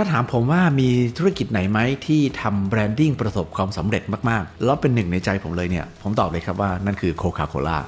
ถ้าถามผมว่ามีธุรกิจไหนไหมที่ทำแบรนดิ้งประสบความสำเร็จมากๆ แล้วเป็นหนึ่งในใจผมเลยเนี่ย ผมตอบเลยครับว่านั่นคือโคคาโคล่า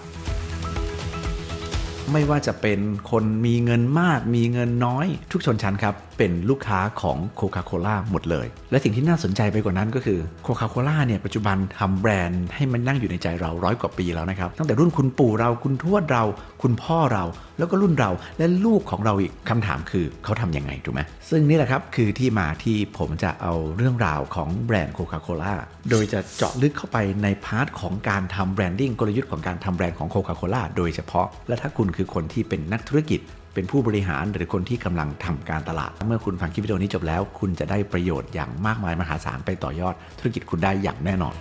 ไม่ว่าจะเป็นคนมีเงินมากมีเงินน้อยทุกชนชั้นครับ เป็นลูกค้าของโคคาโคล่าหมดเลย และสิ่งที่น่าสนใจไปกว่านั้นก็คือโคคาโคล่าเนี่ยปัจจุบันทำแบรนด์ให้มันนั่งอยู่ในใจเราร้อยกว่าปีแล้วนะครับ ตั้งแต่รุ่นคุณปู่เราคุณทวดเรา คุณพ่อเรา แล้วก็รุ่นเราและลูกของเราอีกคำถามคือเขาทำยังไงถูกไหมซึ่งนี่แหละครับคือที่มาที่ผมจะเอาเรื่องราวของแบรนด์โคคาโคล่าโดยจะเจาะลึกเข้าไปในพาร์ทของการทำแบรนดิ้งกลยุทธ์ของการทำแบรนด์ของโคคาโคล่าโดยเฉพาะ และถ้าคุณคือคนที่เป็นนักธุรกิจ เป็นผู้บริหารหรือคนที่กำลังทำการตลาด เมื่อคุณฟังคลิปวิดีโอนี้จบแล้ว คุณจะได้ประโยชน์อย่างมากมายมหาศาลไปต่อยอด ธุรกิจคุณได้อย่างแน่นอน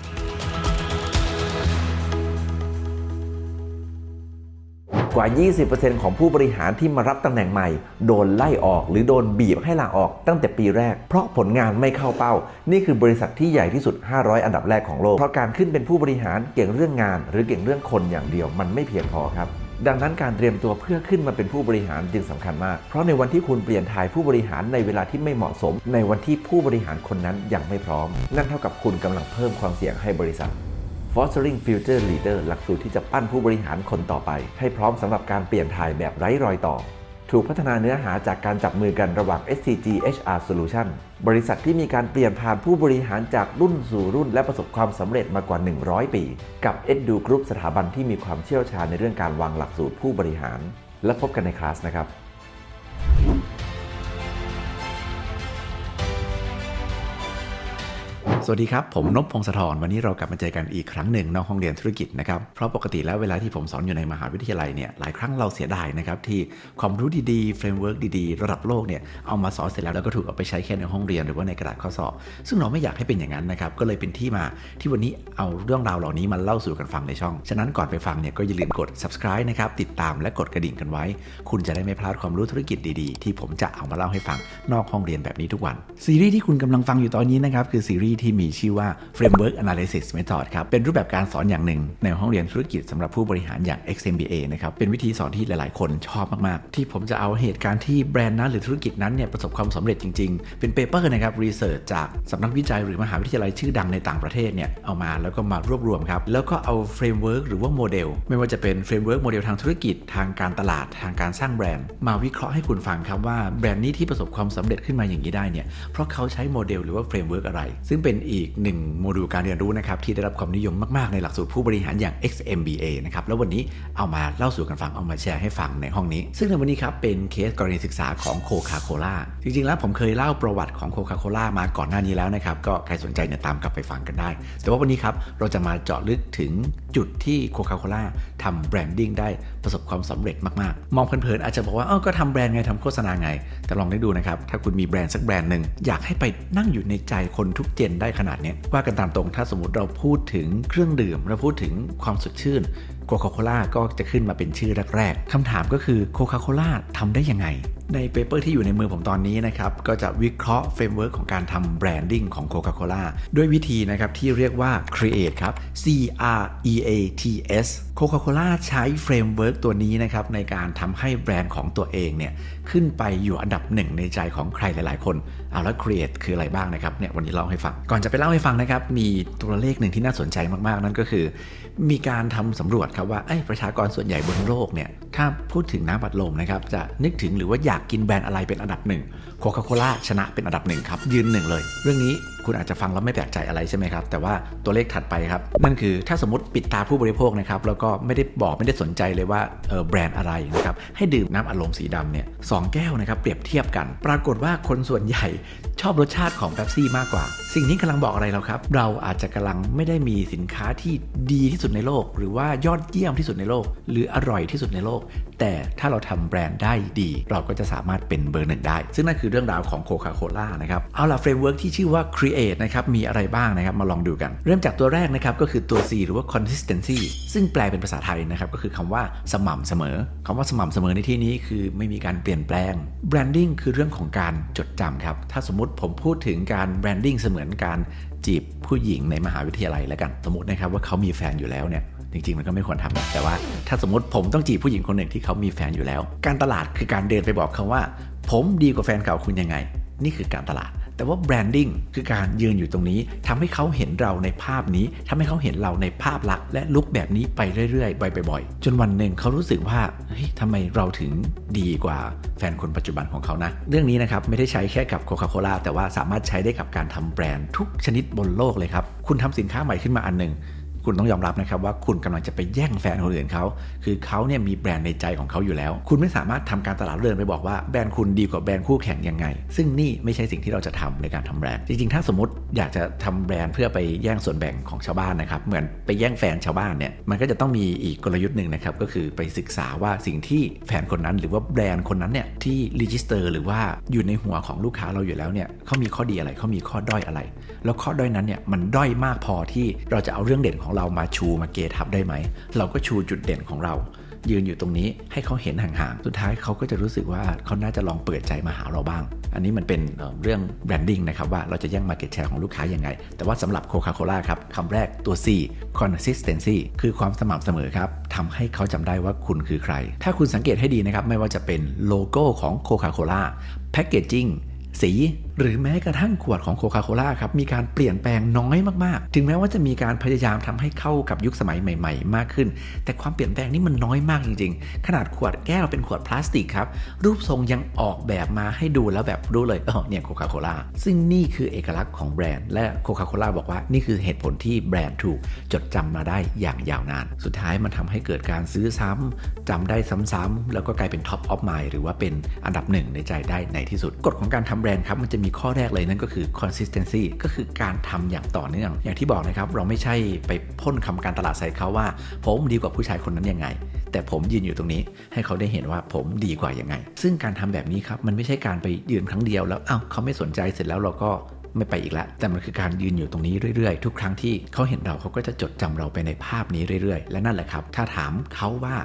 กว่า 20%ของผู้บริหารที่มารับตำแหน่งใหม่ โดนไล่ออกหรือโดนบีบให้ลาออกตั้งแต่ปีแรก เพราะผลงานไม่เข้าเป้า นี่คือบริษัทที่ใหญ่ที่สุด 500 อันดับแรกของโลก เพราะการขึ้นเป็นผู้บริหารเก่งเรื่องงาน หรือเก่งเรื่องคนอย่างเดียวมันไม่เพียงพอครับ ดังนั้นการเตรียมตัวเพื่อขึ้นมาเป็นผู้บริหารจึงสำคัญมาก เพราะในวันที่คุณเปลี่ยนถ่ายผู้บริหารในเวลาที่ไม่เหมาะสม ในวันที่ผู้บริหารคนนั้นยังไม่พร้อม นั่นเท่ากับคุณกำลังเพิ่มความเสี่ยงให้บริษัท Fostering Future Leader หลักสูตรที่จะปั้นผู้บริหารคนต่อไป ให้พร้อมสำหรับการเปลี่ยนถ่ายแบบไร้รอยต่อ ถูกพัฒนาเนื้อหาจากการจับมือกันระหว่าง SCG HR Solution บริษัทที่มีการเปลี่ยนผ่านผู้บริหารจากรุ่นสู่รุ่น และประสบความสำเร็จมากว่า 100 ปี กับ Edu Group สถาบันที่มีความเชี่ยวชาญในเรื่องการวางหลักสูตรผู้บริหาร และพบกันในคลาสนะครับ สวัสดีครับ ผมนพพงศธรวันนี้เรากลับมาเจอกันอีกครั้งหนึ่งนอกห้องเรียนธุรกิจนะครับเพราะปกติแล้วเวลาที่ผมสอนอยู่ในมหาวิทยาลัยเนี่ยหลายครั้งเราเสียดายนะครับที่ความรู้ดีๆเฟรมเวิร์กดีๆ ระดับโลกเนี่ยเอามาสอนเสร็จแล้วแล้วก็ถูกเอาไปใช้แค่ในห้องเรียนหรือว่าในกระดาษข้อสอบ ซึ่งเราไม่อยากให้เป็นอย่างนั้นนะครับก็เลยเป็นที่มาที่วันนี้เอาเรื่องราวเหล่านี้มาเล่าสู่กันฟังในช่องฉะนั้นก่อนไปฟังเนี่ยก็อย่าลืมกด subscribe นะครับติดตามและกดกระดิ่งกันไว้ คุณจะได้ไม่พลาดความรู้ธุรกิจดีๆ ที่ผมจะเอามาเล่าให้ฟังนอกห้องเรียนแบบนี้ทุกวันซีรีส์ที่คุณกำลังฟังอยู่ตอนนี้นะครับคือซีรีส์ที่มีชื่อว่า Framework Analysis Method ครับ เป็นรูปแบบการสอนอย่างหนึ่ง ในห้องเรียนธุรกิจสำหรับผู้บริหารอย่าง XMBA นะครับ เป็นวิธีสอนที่หลายๆ คนชอบมาก ๆ ที่ผมจะเอาเหตุการณ์ที่แบรนด์นั้นหรือธุรกิจนั้นเนี่ยประสบความสำเร็จจริง ๆ เป็นเปเปอร์นะครับรีเสิร์ชจากสำนักวิจัยหรือมหาวิทยาลัยชื่อดังในต่างประเทศเนี่ยเอามาแล้วก็มารวบรวมครับแล้วก็เอาเฟรมเวิร์กหรือว่าโมเดลไม่ว่าจะเป็นเฟรมเวิร์กโมเดลทางธุรกิจทางการตลาดทางการสร้างแบรนด์ มาวิเคราะห์ให้คุณฟังครับว่าแบรนด์นี้ที่ประสบความสำเร็จขึ้นมาอย่างนี้ได้เนี่ยเพราะเขาใช้โมเดลหรือว่าเฟรมเวิร์กอะไร ซึ่งเป็นอีกหนึ่งโมดูลการเรียนรู้นะครับที่ได้รับความนิยมมาก ๆ ในหลักสูตรผู้บริหารอย่าง XMBA นะครับแล้ววันนี้เอามาเล่าสู่กันฟังเอามาแชร์ให้ฟังในห้องนี้ ซึ่งในวันนี้ครับเป็นเคสกรณีศึกษาของโคคาโคล่าจริง ๆ แล้วผมเคยเล่าประวัติของโคคาโคล่ามาก่อนหน้านี้แล้วนะครับก็ใครสนใจเนี่ยตามกลับไปฟังกันได้ แต่ว่าวันนี้ครับเราจะมาเจาะลึกถึงจุดที่โคคาโคล่าทำแบรนดิ้งได้ประสบความสำเร็จมากๆ มองเพลินๆอาจจะบอกว่าเออก็ทำแบรนด์ไงทำโฆษณาไง แต่ลองได้ดูนะครับถ้าคุณมีแบรนด์สักแบรนด์หนึ่งอยากให้ไปนั่งอยู่ในใจคนทุกเจนได้ขนาดนี้ว่ากันตามตรงถ้าสมมติเราพูดถึงเครื่องดื่มเราพูดถึงความสดชื่นโคคาโคล่าก็จะขึ้นมาเป็นชื่อแรกๆคำถามก็คือโคคาโคล่าทำได้ยังไง ในเปเปอร์ที่อยู่ในมือผมตอนนี้นะครับก็จะวิเคราะห์เฟรมเวิร์กของการทำแบรนดิ้งของโคคาโคล่าด้วยวิธีนะครับที่เรียกว่า Create ครับ C R E A T S โคคาโคล่าใช้เฟรมเวิร์กตัวนี้นะครับในการทำให้แบรนด์ของตัวเองเนี่ยขึ้นไปอยู่อันดับหนึ่งในใจของใครหลายๆ คน เอาแล้ว Create คืออะไรบ้างนะครับเนี่ยวันนี้เล่าให้ฟัง ก่อนจะไปเล่าให้ฟังนะครับ มีตัวเลขหนึ่งที่น่าสนใจมากๆ นั่นก็คือ มีการทำสำรวจครับว่าไอ้ประชากรส่วนใหญ่บนโลกเนี่ยถ้าพูดถึงน้ำบัดลมนะครับจะนึกถึงหรือว่าอยากกินแบรนด์อะไรเป็นอันดับหนึ่งโคคาโคล่าชนะเป็นอันดับหนึ่งครับยืนหนึ่งเลย เรื่องนี้ คุณอาจจะฟังแล้วไม่แปลกใจอะไรใช่ไหมครับ แต่ว่าตัวเลขถัดไปครับ นั่นคือถ้าสมมติปิดตาผู้บริโภคนะครับแล้วก็ไม่ได้บอกไม่ได้สนใจเลยว่าแบรนด์อะไรนะครับให้ดื่มน้ำอัดลมสีดำเนี่ยสองแก้วนะครับเปรียบเทียบกัน ปรากฏว่าคนส่วนใหญ่ชอบรสชาติของเ e ปซี่มากกว่าสิ่งนี้กำลังบอกอะไรเราครับ เราอาจจะกำลังไม่ได้มีสินค้าที่ดีที่สุดในโลก หรือว่ายอดเยี่ยมที่สุดในโลก หรืออร่อยที่สุดในโลก แต่ถ้าเราทำแบรนด์ได้ดี เราก็จะสามารถเป็นเบอร์หนึ่งได้ ซึ่งนั่นคือเรื่องราวของโคคาโคล่านะครับ เอาล่ะเฟรมเวิร์กที่ชื่อว่า create นะครับ มีอะไรบ้างนะครับ มาลองดูกัน เริ่มจากตัวแรกนะครับ ก็คือตัว C หรือว่า consistency ซึ่งแปลเป็นภาษาไทยนะครับ ก็คือคำว่าสม่ำเสมอคำว่าสม่ำเสมอในที่นี้คือไม่มีการเปลี่ยนแปลง branding คือเรื่องของการจดจำครับ ถ้าสมมติผมพูดถึงการ branding เสมอนการจีบผู้หญิงในมหาวิทยาลัยแล้วกัน สมมตินะครับว่าเขามีแฟนอยู่แล้วเนี่ยจริงๆมันก็ไม่ควรทำนะแต่ว่าถ้าสมมติผมต้องจีบผู้หญิงคนหนึ่งที่เขามีแฟนอยู่แล้ว การตลาดคือการเดินไปบอกเขาว่า ผมดีกว่าแฟนเก่าคุณยังไง นี่คือการตลาด แต่ว่าแบรนดิ้งคือการยืนอยู่ตรงนี้ทำให้เขาเห็นเราในภาพนี้ทำให้เขาเห็นเราในภาพลักษณ์และลุกแบบนี้ไปเรื่อยๆบ่อยๆ จนวันหนึ่งเขารู้สึกว่าเฮ้ยทำไมเราถึงดีกว่าแฟนคนปัจจุบันของเขานะ เรื่องนี้นะครับไม่ได้ใช้แค่กับโคคาโคลาแต่ว่าสามารถใช้ได้กับการทำแบรนด์ทุกชนิดบนโลกเลยครับ คุณทำสินค้าใหม่ขึ้นมาอันหนึ่ง คุณต้องยอมรับนะครับว่าคุณกำลังจะไปแย่งแฟนคนอื่นเขา คือเขาเนี่ยมีแบรนด์ในใจของเขาอยู่แล้ว คุณไม่สามารถทำการตลาดเดินไปบอกว่าแบรนด์คุณดีกว่าแบรนด์คู่แข่งยังไง ซึ่งนี่ไม่ใช่สิ่งที่เราจะทำในการทำแบรนด์ จริงๆ ถ้าสมมติอยากจะทำแบรนด์เพื่อไปแย่งส่วนแบ่งของชาวบ้านนะครับ เหมือนไปแย่งแฟนชาวบ้านเนี่ย มันก็จะต้องมีอีกกลยุทธ์หนึ่งนะครับ ก็คือไปศึกษาว่าสิ่งที่แฟนคนนั้น หรือว่าแบรนด์คนนั้นเนี่ยที่รีจิสเตอร์หรือว่าอยู่ในหัวของลูกค้าเราอยู่แล้วเนี่ยเขามีข้อดีอะไรเขามีข้อด้อยอะไร แล้วข้อด้อยนั้นเนี่ยมันด้อยมากพอที่เราจะเอาเรื่องเด่นของเรามาชูมาเกทับได้ไหม เราก็ชูจุดเด่นของเรา ยืนอยู่ตรงนี้ให้เขาเห็นห่างๆ สุดท้ายเขาก็จะรู้สึกว่าเขาน่าจะลองเปิดใจมาหาเราบ้าง อันนี้มันเป็นเรื่องแบรนดิ้งนะครับว่าเราจะแย่ง Market Share ของลูกค้ายังไง แต่ว่าสำหรับโคคาโคล่าครับคำแรกตัว C consistency คือความสม่ำเสมอครับทำให้เขาจำได้ว่าคุณคือใคร ถ้าคุณสังเกตให้ดีนะครับไม่ว่าจะเป็นโลโก้ของโคคาโคล่าแพคเกจจิ้งสี หรือแม้กระทั่งขวดของโคคาโคล่าครับมีการเปลี่ยนแปลงน้อยมากๆ ถึงแม้ว่าจะมีการพยายามทำให้เข้ากับยุคสมัยใหม่ ๆ มากขึ้น แต่ความเปลี่ยนแปลงนี่มันน้อยมากจริง ๆ ขนาดขวดแก้วเป็นขวดพลาสติกครับรูปทรงยังออกแบบมาให้ดูแล้วแบบรู้เลยเออเนี่ยโคคาโคล่าซึ่งนี่คือเอกลักษณ์ของแบรนด์และโคคาโคล่าบอกว่านี่คือเหตุผลที่แบรนด์ถูกจดจำมาได้อย่างยาวนาน สุดท้ายมันทำให้เกิดการซื้อซ้ำจำได้ซ้ำๆแล้วก็กลายเป็นท็อปออฟม n หรือว่าเป็นอันดับหนึ่งในใจได้ในที่สุดกฎของการทำแบรนด์ครับมันจะมีข้อแรกเลยนั่นก็คือ consistency ก็คือการทำอย่างต่อเนื่อง อย่างที่บอกนะครับ เราไม่ใช่ไปพ่นคำการตลาดใส่เขาว่า ผมดีกว่าผู้ชายคนนั้นยังไง แต่ผมยืนอยู่ตรงนี้ ให้เขาได้เห็นว่าผมดีกว่ายังไง ซึ่งการทำแบบนี้ครับมันไม่ใช่การไปยืนครั้งเดียวแล้วอ้าวเขาไม่สนใจเสร็จแล้วเราก็ไม่ไปอีกแล้ว แต่มันคือการยืนอยู่ตรงนี้เรื่อยๆ ทุกครั้งที่เขาเห็นเราเขาก็จะจดจำเราไปในภาพนี้เรื่อยๆ และนั่นแหละครับ ถ้าถามเขาว่า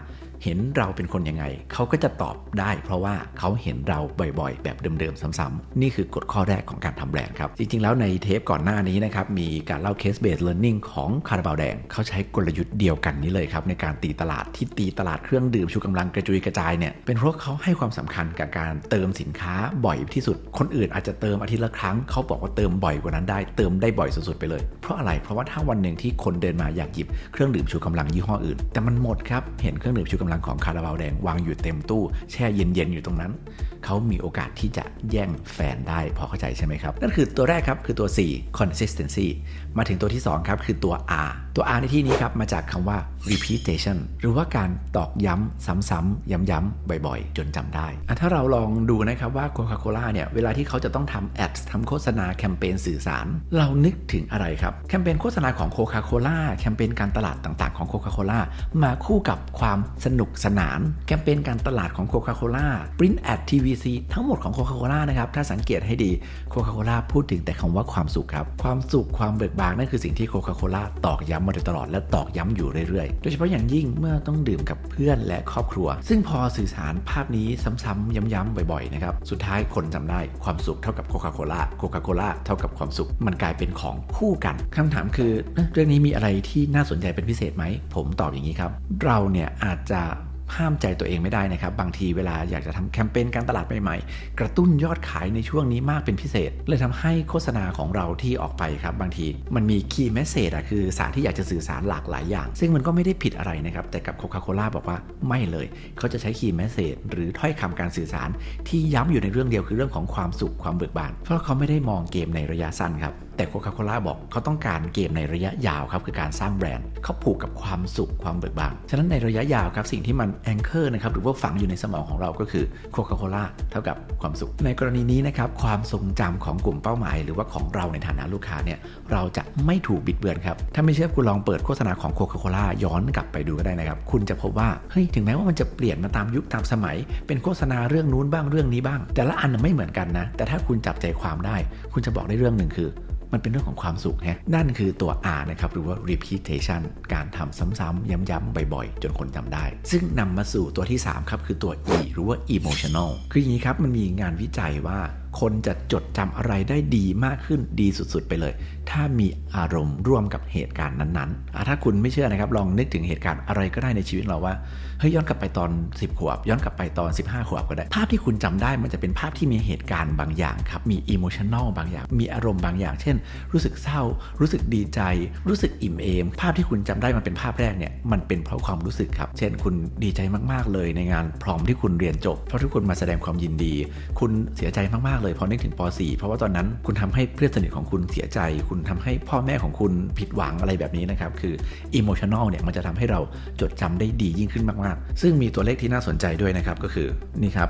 เห็นเราเป็นคนยังไง เขาก็จะตอบได้ เพราะว่าเขาเห็นเราบ่อยๆ แบบเดิมๆ ซ้ำๆ นี่คือกฎข้อแรกของการทำแบรนด์ครับ จริงๆ แล้วในเทปก่อนหน้านี้นะครับ มีการเล่า case based learning ของคาราบาวแดง เขาใช้กลยุทธ์เดียวกันนี้เลยครับ ในการตีตลาดที่ตีตลาดเครื่องดื่มชูกำลังกระจุยกระจายเนี่ย เป็นเพราะเขาให้ความสำคัญกับการเติมสินค้าบ่อยที่สุด คนอื่นอาจจะเติมอาทิตย์ละครั้ง เขาบอกว่าเติมบ่อยกว่านั้นได้ เติมได้บ่อยสุดๆ ไปเลย เพราะอะไร เพราะว่าถ้าวันหนึ่งที่คนเดินมาอยากหยิบเครื่องดื่มชูกำลังยี่ห้ออื่น แต่มันหมดครับ เห็นเครื่องดื่มชูกำลังของคาราบาวแดงวางอยู่เต็มตู้ แช่เย็นๆอยู่ตรงนั้น เขามีโอกาสที่จะแย่งแฟนได้พอเข้าใจใช่ไหมครับ นั่นคือตัวแรกครับคือตัว 4 consistency มาถึงตัวที่ 2 ครับ คือตัว R ตัว R ในที่นี้ครับ มาจากคำว่า repetition หรือว่าการตอกย้ำซ้ำๆย้ำๆบ่อยๆ จนจำได้ ถ้าเราลองดูนะครับว่า Coca-Cola เนี่ย เวลาที่เขาจะต้องทำแอดทำโฆษณาแคมเปญสื่อสาร เรานึกถึงอะไรครับ แคมเปญโฆษณาของ Coca-Cola แคมเปญการตลาดต่างๆของ Coca-Cola มาคู่กับความสนุกสนาน แคมเปญการตลาดของ Coca-Cola Print Ad TVC ทั้งหมดของ Coca-Cola นะครับ ถ้าสังเกตให้ดี Coca-Cola พูดถึงแต่คำว่าความสุขครับ ความสุขความเบิกบานนั่นคือสิ่งที่ Coca-Cola ตอกย้ำมาโดยตลอดและตอกย้ำอยู่เรื่อยๆ โดยเฉพาะอย่างยิ่งเมื่อต้องดื่มกับเพื่อนและครอบครัว ซึ่งพอสื่อสารภาพนี้ซ้ำๆย้ำๆบ่อยๆนะครับสุดท้ายคนจำได้ความสุขเท่ากับ Coca-Cola Coca-Cola เท่ากับความสุขมันกลายเป็นของคู่กันคำถามคือเรื่องนี้มีอะไรที่น่าสนใจเป็นพิเศษไหมผมตอบอย่างนี้ครับเราเนี่ยอาจจะ ห้ามใจตัวเองไม่ได้นะครับ บางทีเวลาอยากจะทำแคมเปญการตลาดใหม่ๆ กระตุ้นยอดขายในช่วงนี้มากเป็นพิเศษ เลยทำให้โฆษณาของเราที่ออกไปครับ บางทีมันมีคีย์เมสเซจอะคือสารที่อยากจะสื่อสารหลากหลายอย่าง ซึ่งมันก็ไม่ได้ผิดอะไรนะครับ แต่กับโคคาโคล่าบอกว่าไม่เลย เขาจะใช้คีย์เมสเซจหรือถ้อยคำการสื่อสาร ที่ย้ำอยู่ในเรื่องเดียวคือเรื่องของความสุขความเบิกบาน เพราะเขาไม่ได้มองเกมในระยะสั้นครับ แต่โคคาโคล่าบอกเขาต้องการเกมในระยะยาวครับคือการสร้างแบรนด์เขาผูกกับความสุขความเบิกบานฉะนั้นในระยะยาวครับสิ่งที่มันแองเกอร์นะครับหรือว่าฝังอยู่ในสมองของเราก็คือโคคาโคล่าเท่ากับความสุข ในกรณีนี้นะครับความทรงจำของกลุ่มเป้าหมาย หรือว่าของเราในฐานะลูกค้าเนี่ยเราจะไม่ถูกบิดเบือนครับถ้าไม่เชื่อคุณลองเปิดโฆษณาของโคคาโคล่าย้อนกลับไปดูก็ได้นะครับคุณจะพบว่าเฮ้ยถึงแม้ว่ามันจะเปลี่ยนมาตามยุคตามสมัย เป็นโฆษณาเรื่องนู้นบ้างเรื่องนี้บ้าง แต่ละอันไม่เหมือนกันนะแต่ถ้าคุณจับใจความได้ คุณจะบอกได้เรื่องหนึ่งคือ มันเป็นเรื่องของความสุขฮะนั่นคือตัว R นะครับหรือว่า repetition การทำซ้ำๆย้ำๆบ่อยๆ จนคนจำได้ ซึ่งนำมาสู่ตัวที่ 3 ครับ คือตัว E หรือว่า emotional คืออย่างนี้ครับมันมีงานวิจัยว่า คนจะจดจำอะไรได้ดีมากขึ้นดีสุดๆ ไปเลย ถ้ามีอารมณ์ร่วมกับเหตุการณ์นั้นๆถ้าคุณไม่เชื่อนะครับ ลองนึกถึงเหตุการณ์อะไรก็ได้ในชีวิตเราว่าเฮ้ยย้อนกลับไปตอน 10 ขวบ ย้อนกลับไปตอน 15 ขวบก็ได้ ภาพที่คุณจำได้มันจะเป็นภาพที่มีเหตุการณ์บางอย่างครับมีอิโมชัน a ลบางอย่าง มีอารมณ์บางอย่าง เช่น รู้สึกเศร้า รู้สึกดีใจ รู้สึกอิ่มเอม ภาพที่คุณจำได้มันเป็นภาพแรกเนี่ยมันเป็นเพราะความรู้สึกครับ เช่น คุณดีใจมากๆเลยในงานพรอมที่คุณเรียนจบ เพราะทุกคนมาแสดงความยินดี คุณเสียใจมากๆเลยพอนึกถึงป .4 เพราะว่าตอนนั้นคุณทำให้เพื่อนสนิทของคุณเสียใจ คุณทำให้พ่อแม่ของคุณผิดหวังอะไรแบบนี้นะครับ คืออิโมชัน a ลเนี่ยมันจะทำให้เราจดจำได้ดียิ่งขึ้นมากๆ ซึ่งมีตัวเลขที่น่าสนใจด้วยนะครับก็คือนี่ครับ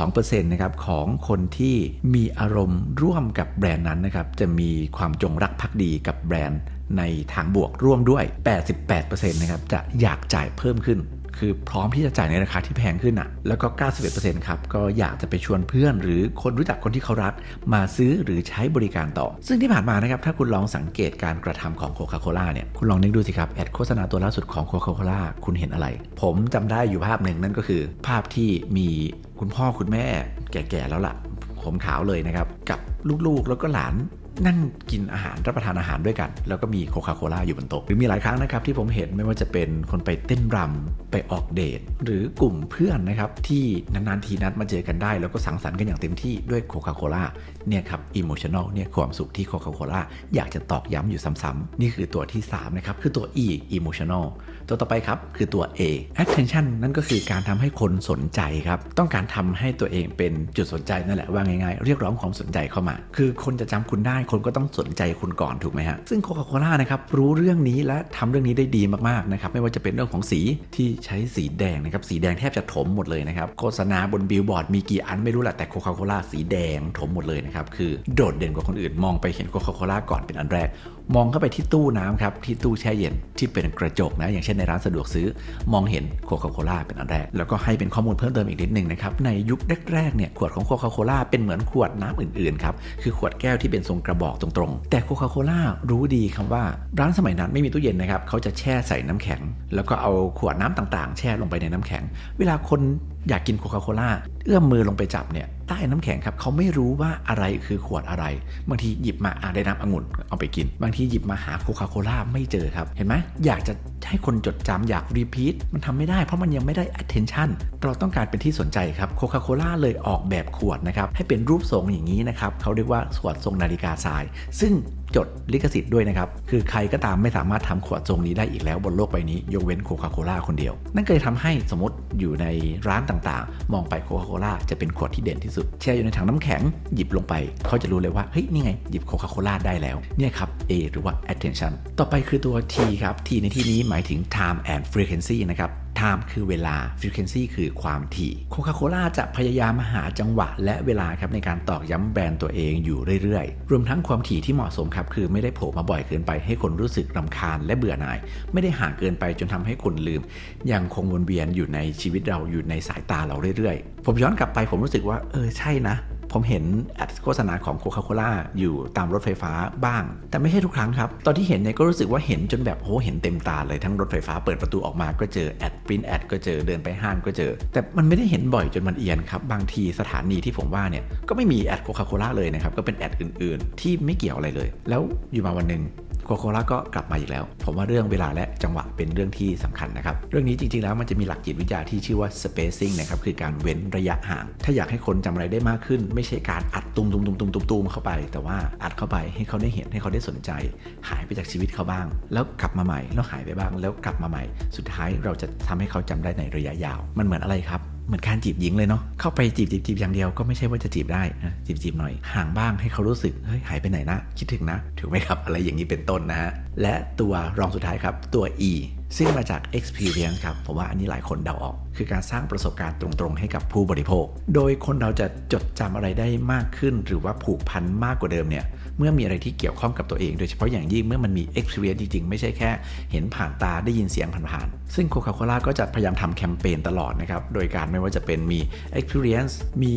92%นะครับของคนที่มีอารมณ์ร่วมกับแบรนด์นั้นนะครับจะมีความจงรักภักดีกับแบรนด์ในทางบวกร่วมด้วย 88%นะครับจะอยากจ่ายเพิ่มขึ้น คือพร้อมที่จะจ่ายในราคาที่แพงขึ้นอะ แล้วก็ 91%ครับ ก็อยากจะไปชวนเพื่อนหรือคนรู้จักคนที่เขารัก มาซื้อหรือใช้บริการต่อ ซึ่งที่ผ่านมานะครับ ถ้าคุณลองสังเกตการกระทำของโคคาโคล่าเนี่ย คุณลองนึกดูสิครับ แอดโฆษณาตัวล่าสุดของโคคาโคล่าคุณเห็นอะไร ผมจำได้อยู่ภาพหนึ่งนั่นก็คือ ภาพที่มีคุณพ่อคุณแม่แก่ๆแล้วล่ะผมขาวเลยนะครับ กับลูกๆแล้วก็หลาน นั่งกินอาหารรับประทานอาหารด้วยกัน แล้วก็มีโคคาโคล่าอยู่บนโต๊ะหรือมีหลายครั้งนะครับที่ผมเห็นไม่ว่าจะเป็นคนไปเต้นรำไปออกเดทหรือกลุ่มเพื่อนนะครับที่นานๆทีนัดมาเจอกันได้ แล้วก็สังสรรค์กันอย่างเต็มที่ด้วยโคคาโคล่าเนี่ยครับอิโมชัน a ลเนี่ยความสุขที่โคคาโคล่าอยากจะตอกย้ำอยู่ซ้ำๆนี่คือตัวที่ 3 นะครับ คือตัว E emotional ตัวต่อไปครับ คือตัว A attention นั่นก็คือการทำให้คนสนใจครับ ต้องการทำให้ตัวเองเป็นจุดสนใจนั่นแหละว่าง่ายๆ เรียกร้องความสนใจเข้ามา คือคนจะจำคุณได้คนก็ต้องสนใจคุณก่อนถูกไหมฮะซึ่งโคคาโคล่านะครับรู้เรื่องนี้และทำเรื่องนี้ได้ดีมากๆนะครับไม่ว่าจะเป็นเรื่องของสีที่ใช้สีแดงนะครับสีแดงแทบจะถมหมดเลยนะครับโฆษณาบนบิลบอร์ดมีกี่อันไม่รู้แหละแต่โคคาโคล่าสีแดงถมหมดเลยนะครับคือโดดเด่นกว่าคนอื่นมองไปเห็นโคคาโคล่าก่อนเป็นอันแรก มองเข้าไปที่ตู้น้ำครับที่ตู้แช่เย็นที่เป็นกระจกนะอย่างเช่นในร้านสะดวกซื้อ มองเห็นโคคาโคล่าเป็นอันแรก แล้วก็ให้เป็นข้อมูลเพิ่มเติมอีกนิดหนึ่งนะครับในยุคแรกๆเนี่ยขวดของโคคาโคล่าเป็นเหมือนขวดน้ำอื่นๆครับคือขวดแก้วที่เป็นทรงกระบอกตรงๆ แต่โคคาโคล่ารู้ดีครับว่าร้านสมัยนั้นไม่มีตู้เย็นนะครับเขาจะแช่ใส่น้ำแข็ง แล้วก็เอาขวดน้ำต่างๆ แช่ลงไปในน้ำแข็ง เวลาคน อยากกินโคคาโคล่าเอื้อมมือลงไปจับเนี่ยใต้น้ำแข็งครับเขาไม่รู้ว่าอะไรคือขวดอะไร บางทีหยิบมาอาได้น้ำองุ่นเอาไปกิน บางทีหยิบมาหาโคคาโคล่าไม่เจอครับ เห็นไหมอยากจะให้คนจดจำอยากรีพีทมันทำไม่ได้เพราะมันยังไม่ได้ attention เราต้องการเป็นที่สนใจครับโคคาโคล่าเลยออกแบบขวดนะครับให้เป็นรูปทรงอย่างนี้นะครับเขาเรียกว่าขวดทรงนาฬิกาทราย ซึ่ง จดลิขสิทธิ์ด้วยนะครับ คือใครก็ตามไม่สามารถทำขวดทรงนี้ได้อีกแล้วบนโลกใบนี้ ยกเว้นโคคาโคล่าคนเดียว นั่นก็เลยทำให้สมมติอยู่ในร้านต่างๆ มองไปโคคาโคล่าจะเป็นขวดที่เด่นที่สุด แช่อยู่ในถังน้ำแข็งหยิบลงไป เขาจะรู้เลยว่า เฮ้ย นี่ไง หยิบโคคาโคล่าได้แล้ว เนี่ยครับ A หรือว่า attention ต่อไปคือตัว T ครับ T ในที่นี้หมายถึง time and frequency นะครับ time คือเวลา frequency คือความถี่โคคาโคล่าจะพยายามหาจังหวะและเวลาครับในการตอกย้ำแบรนด์ตัวเองอยู่เรื่อยๆ รวมทั้งความถี่ที่เหมาะสมครับ คือไม่ได้โผล่มาบ่อยเกินไปให้คนรู้สึกรำคาญและเบื่อหน่าย ไม่ได้ห่างเกินไปจนทำให้คนลืม ยังคงวนเวียนอยู่ในชีวิตเราอยู่ในสายตาเราเรื่อยๆ ผมย้อนกลับไปผมรู้สึกว่าเออใช่นะ ผมเห็นแอดโฆษณาของโคคาโคล่าอยู่ตามรถไฟฟ้าบ้าง แต่ไม่ใช่ทุกครั้งครับ ตอนที่เห็นเนี่ยก็รู้สึกว่าเห็นจนแบบโหเห็นเต็มตาเลยทั้งรถไฟฟ้าเปิดประตูออกมาก็เจอแอดปริ้นแอดก็เจอเดินไปห้างก็เจอ แต่มันไม่ได้เห็นบ่อยจนมันเอียนครับ บางทีสถานีที่ผมว่าเนี่ยก็ไม่มีแอดโคคาโคล่าเลยนะครับก็เป็นแอดอื่นๆ ที่ไม่เกี่ยวอะไรเลย แล้วอยู่มาวันหนึ่ง โคโคล่าก็กลับมาอีกแล้ว ผมว่าเรื่องเวลาและจังหวะเป็นเรื่องที่สำคัญนะครับ เรื่องนี้จริงๆแล้วมันจะมีหลักจิตวิทยาที่ชื่อว่า spacing นะครับ คือการเว้นระยะห่าง ถ้าอยากให้คนจำอะไรได้มากขึ้น ไม่ใช่การอัดตุมตุมตุมตุมตุมตุมเข้าไป แต่ว่าอัดเข้าไปให้เขาได้เห็นให้เขาได้สนใจ หายไปจากชีวิตเขาบ้าง แล้วกลับมาใหม่แล้วหายไปบ้าง แล้วกลับมาใหม่ สุดท้ายเราจะทำให้เขาจำได้ในระยะยาว มันเหมือนอะไรครับ เหมือนการจีบหญิงเลยเนาะเข้าไปจีบจีบจีบอย่างเดียวก็ไม่ใช่ว่าจะจีบได้นะจีบจีบหน่อยห่างบ้างให้เขารู้สึกเฮ้ยหายไปไหนนะ คิดถึงนะ ถูกไหมครับอะไรอย่างนี้เป็นต้นนะฮะและตัวรองสุดท้ายครับตัว E ซึ่งมาจาก experience ครับ ผมว่าอันนี้หลายคนเดาออก คือการสร้างประสบการณ์ตรงๆ ให้กับผู้บริโภค โดยคนเราจะจดจำอะไรได้มากขึ้น หรือว่าผูกพันมากกว่าเดิมเนี่ยเมื่อมีอะไรที่เกี่ยวข้องกับตัวเอง โดยเฉพาะอย่างยิ่งเมื่อมันมี experience จริงๆ ไม่ใช่แค่ เห็นผ่านตาได้ยินเสียงผ่านๆ ซึ่งโคคาโคล่าก็จะพยายามทำแคมเปญตลอดนะครับ โดยการไม่ว่าจะเป็นมี experience มี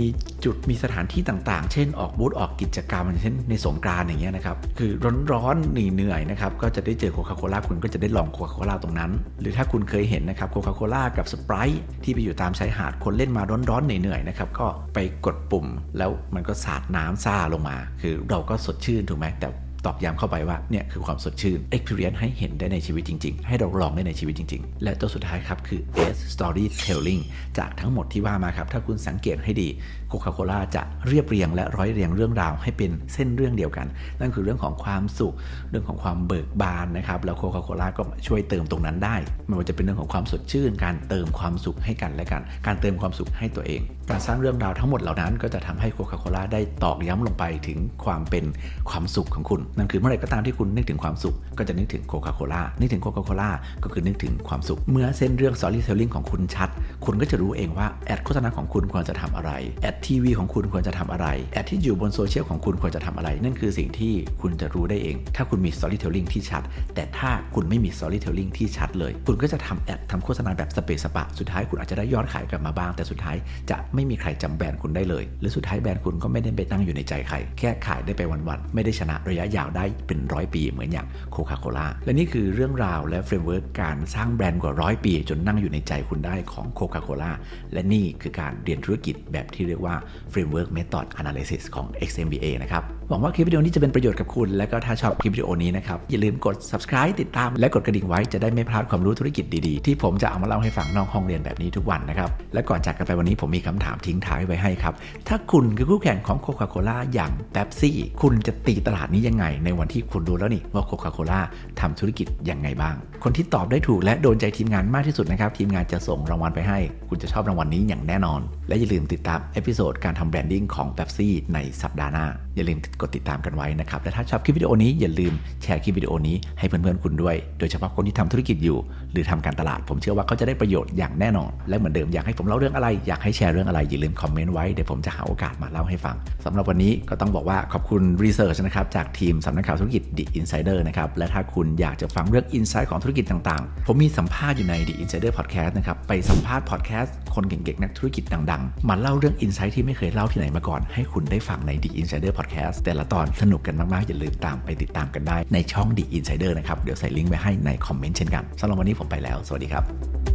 จุดมีสถานที่ต่างๆ เช่นออกบูธออกกิจกรรมเช่นในสงกรานอย่างเงี้ยนะครับ คือร้อนๆเหนื่อยๆนะครับ ก็จะได้เจอโคคาโคล่าคุณก็จะได้ลองโคคาโคล่าตรงนั้นนั้น หรือถ้าคุณเคยเห็นนะครับโคคาโคล่ากับสไปร e ที่ไปอยู่ตามชายหาดคนเล่นมาร้อนๆเหนื่อยๆนะครับก็ไปกดปุ่ม แล้วมันก็สาดน้ำซ่าลงมา คือเราก็สดชื่นถูกไหมแต่ตอกย้ำเข้าไปว่าเนี่ยคือความสดชื่น experience ให้เห็นได้ในชีวิตจริง ๆ ให้เราลองได้ในชีวิตจริง ๆ และตัวสุดท้ายครับคือ S storytelling จากทั้งหมดที่ว่ามาครับ ถ้าคุณสังเกตให้ดีโคคาโคล่าจะเรียบเรียงและร้อยเรียงเรื่องราวให้เป็นเส้นเรื่องเดียวกัน นั่นคือเรื่องของความสุข เรื่องของความเบิกบานนะครับ แล้วโคคาโคล่าก็ช่วยเติมตรงนั้นได้ ไม่ว่าจะเป็นเรื่องของความสดชื่น การเติมความสุขให้กันและกัน การเติมความสุขให้ตัวเอง การสร้างเรื่องราวทั้งหมดเหล่านั้น ก็จะทำให้โคคาโคล่าได้ตอกย้ำลงไปถึงความเป็นความสุขของคุณ นั่นคือเมื่อไหร่ก็ตามที่คุณนึกถึงความสุข ก็จะนึกถึงโคคาโคล่า นึกถึงโคคาโคล่าก็คือนึกถึงความสุข เมื่อเส้นเรื่อง storytelling ของคุณชัด คุณก็จะรู้เองว่าแอดโฆษณาของคุณควรจะทำอะไรแอดทีวีของคุณควรจะทำอะไร แอดที่อยู่บนโซเชียลของคุณควรจะทำอะไร นั่นคือสิ่งที่คุณจะรู้ได้เอง ถ้าคุณมี storytelling ที่ชัด แต่ถ้าคุณไม่มี storytelling ที่ชัดเลย คุณก็จะทำแอดทำโฆษณาแบบสเปซสปะ สุดท้ายคุณอาจจะได้ยอดขายกลับมาบ้าง แต่สุดท้ายจะไม่มีใครจำแบรนด์คุณได้เลย หรือสุดท้ายแบรนด์คุณก็ไม่ได้ไปตั้งอยู่ในใจใคร แค่ขายได้ไปวันๆ ไม่ได้ชนะระยะยาวได้เป็นร้อยปีเหมือนอย่างโคคาโคล่า และนี่คือเรื่องราวและเฟรมเวิร์กการสร้างแบรนด์กว่าร้อยปี จนนั่งอยู่ในใจคุณได้ของโคคาโคล่า และนี่คือการเรียนธุรกิจแบบที่เรียกว่าว่า Framework Method Analysis ของ XMBA นะครับ หวังว่าคลิปวิดีโอนี้จะเป็นประโยชน์กับคุณ และก็ถ้าชอบคลิปวิดีโอนี้นะครับ อย่าลืมกด subscribe ติดตาม และกดกระดิ่งไว้จะได้ไม่พลาดความรู้ธุรกิจดีๆ ที่ผมจะเอามาเล่าให้ฟังนอกห้องเรียนแบบนี้ทุกวันนะครับ และก่อนจากกันไปวันนี้ผมมีคำถามทิ้งท้ายไว้ให้ครับ ถ้าคุณคือคู่แข่งของโคคาโคล่าอย่างเ e ปซี่คุณจะตีตลาดนี้ยังไง ในวันที่คุณรู้แล้วนี่ว่าโคคาโคล่าทำธุรกิจยังไงบ้าง คนที่ตอบได้ถูกและโดนใจทีมงานมากที่สุดนะครับทีมงานจะส่งรางวัลไปให้ คุณจะชอบรางวัลนี้อย่างแน่นอน และอย่าลืมติดตามเอพิโซดการทำแบรนดิ้งของเ e ปซี่ในสัปดาห์หน้า อย่าลืมกดติดตามกันไว้นะครับ และถ้าชอบคลิปวิดีโอนี้อย่าลืมแชร์คลิปวิดีโอนี้ให้เพื่อนๆคุณด้วย โดยเฉพาะคนที่ทำธุรกิจอยู่ หรือทำการตลาด ผมเชื่อว่าเขาจะได้ประโยชน์อย่างแน่นอน และเหมือนเดิมอยากให้ผมเล่าเรื่องอะไร อยากให้แชร์เรื่องอะไรอย่าลืมคอมเมนต์ไว้เดี๋ยวผมจะหาโอกาสมาเล่าให้ฟังสำหรับวันนี้ก็ต้องบอกว่าขอบคุณรีเสิร์ชนะครับจากทีมสำนักข่าวธุรกิจ The Insider นะครับและถ้าคุณอยากจะฟังเรื่องอินไซต์ของธุรกิจต่างๆ ผมมีสัมภาษณ์อยู่ใน The Insider Podcast นะครับไปสัมภาษณ์พอดแคสต์คนเก่งๆนักธุรกิจดังๆมาเล่าเรื่องอินไซต์ที่ไม่เคยเล่าที่ไหนมาก่อนให้คุณได้ฟังใน The Insider Podcast แต่ละตอนสนุกกันมาก ๆ อย่าลืมตามไปติดตามกันได้ในช่อง The Insider นะครับ เดี๋ยวใส่ลิงก์ไว้ให้ในคอมเมนต์เช่นกันสำหรับวันนี้ผมไปแล้ว สวัสดีครับ